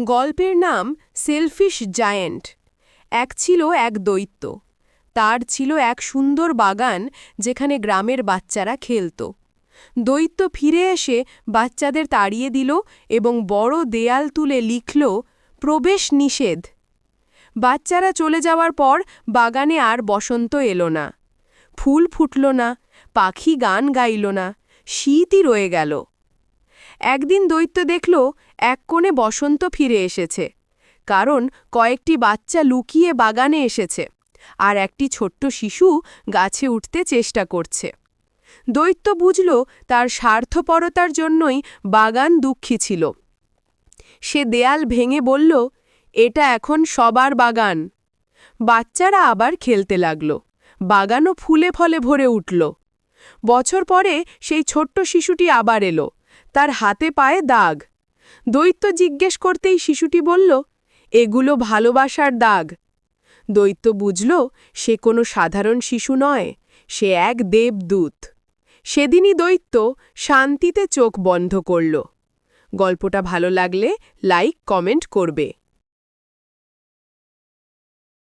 গল্পের নাম shellfish giant. এক ছিল এক দৈত্য। তার ছিল এক সুন্দর বাগান যেখানে গ্রামের বাচ্চারা খেলত। দৈত্য ফিরে এসে বাচ্চাদের তাড়িয়ে দিল এবং বড় দেয়াল তুলে লিখল, প্রবেশ নিষেধ। বাচ্চারা চলে যাওয়ার পর বাগানে আর বসন্ত এলো না। ফুল ফুটল না, পাখি গান গাইল না, শীতই রয়ে গেল। একদিন দৈত্য দেখল এক কোণে বসন্ত ফিরে এসেছে, কারণ কয়েকটি বাচ্চা লুকিয়ে বাগানে এসেছে আর একটি ছোট্ট শিশু গাছে উঠতে চেষ্টা করছে। দৈত্য বুঝল তার স্বার্থপরতার জন্যই বাগান দুঃখী ছিল। সে দেয়াল ভেঙে বলল, এটা এখন সবার বাগান। বাচ্চারা আবার খেলতে লাগল, বাগানও ফুলে ফলে ভরে উঠল। বছর পরে সেই ছোট্ট শিশুটি আবার এলো তার হাতে পায়ে দাগ। দৈত্য জিজ্ঞেস করতেই শিশুটি বলল, এগুলো ভালোবাসার দাগ। দৈত্য বুঝল, সে কোনো সাধারণ শিশু নয়, সে এক দেবদূত। সেদিনই দৈত্য শান্তিতে চোখ বন্ধ করল। গল্পটা ভালো লাগলে লাইক, কমেন্ট করবে।